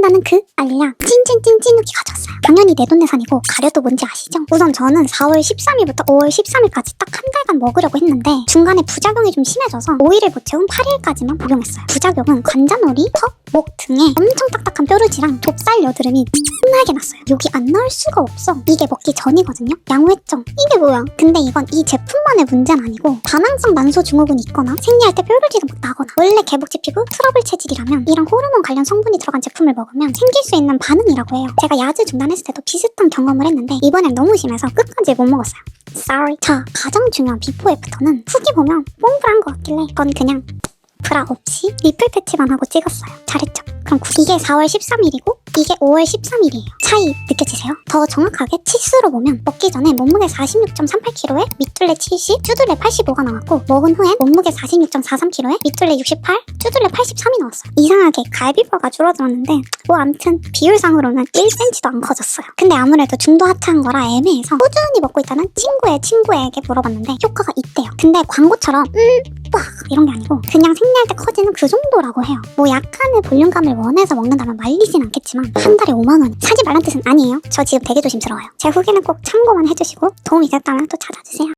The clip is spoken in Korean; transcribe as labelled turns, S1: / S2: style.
S1: 빠진다는 그 알약 찐찐찐 찐누기 가져왔어요. 당연히 내돈내산이고 가려도 뭔지 아시죠? 우선 저는 4월 13일부터 5월 13일까지 딱 한 달간 먹으려고 했는데 중간에 부작용이 좀 심해져서 5일을 못 채운 8일까지만 복용했어요. 부작용은 관자놀이, 턱, 목 등에 엄청 딱딱한 뾰루지랑 좁쌀 여드름이 존나게 났어요. 여기 안 나올 수가 없어. 이게 먹기 전이거든요. 양호했죠? 이게 뭐야? 근데 이건 이 제품만의 문제는 아니고 다낭성 난소 증후군이 있거나 생리할 때 뾰루지가 막 나거나 원래 개복치 피부 트러블 체질이라면 이런 호르몬 관련 성분이 들어간 제품을 먹으면 생길 수 있는 반응이라고 해요. 제가 야즈 중단했을 때도 비슷한 경험을 했는데 이번엔 너무 심해서 끝까지 못 먹었어요. Sorry. 자, 가장 중요한 비포 애프터는 후기 보면 뽕불한 것 같길래 그건 그냥 브라 없이 리플 패치만 하고 찍었어요. 잘했죠? 그럼 구- 이게 4월 13일이고 이게 5월 13일이에요. 차이 느껴지세요? 더 정확하게 치수로 보면 먹기 전에 몸무게 46.38kg에 밑둘레 70, 쭈둘레 85가 나왔고 먹은 후엔 몸무게 46.43kg에 밑둘레 68, 쭈둘레 83이 나왔어요. 이상하게 갈비뼈가 줄어들었는데 뭐 암튼 비율상으로는 1cm도 안 커졌어요. 근데 아무래도 중도 하차한 거라 애매해서 꾸준히 먹고 있다는 친구의 친구에게 물어봤는데 효과가 있대요. 근데 광고처럼 음, 빡 이런 게 아니고 그냥 생리할 때 커지는 그 정도라고 해요. 뭐 약간의 볼륨감을 원해서 먹는다면 말리진 않겠지만 한 달에 5만 원 사지 말란 뜻은 아니에요. 저 지금 되게 조심스러워요. 제 후기는 꼭 참고만 해주시고 도움이 됐다면 또 찾아주세요.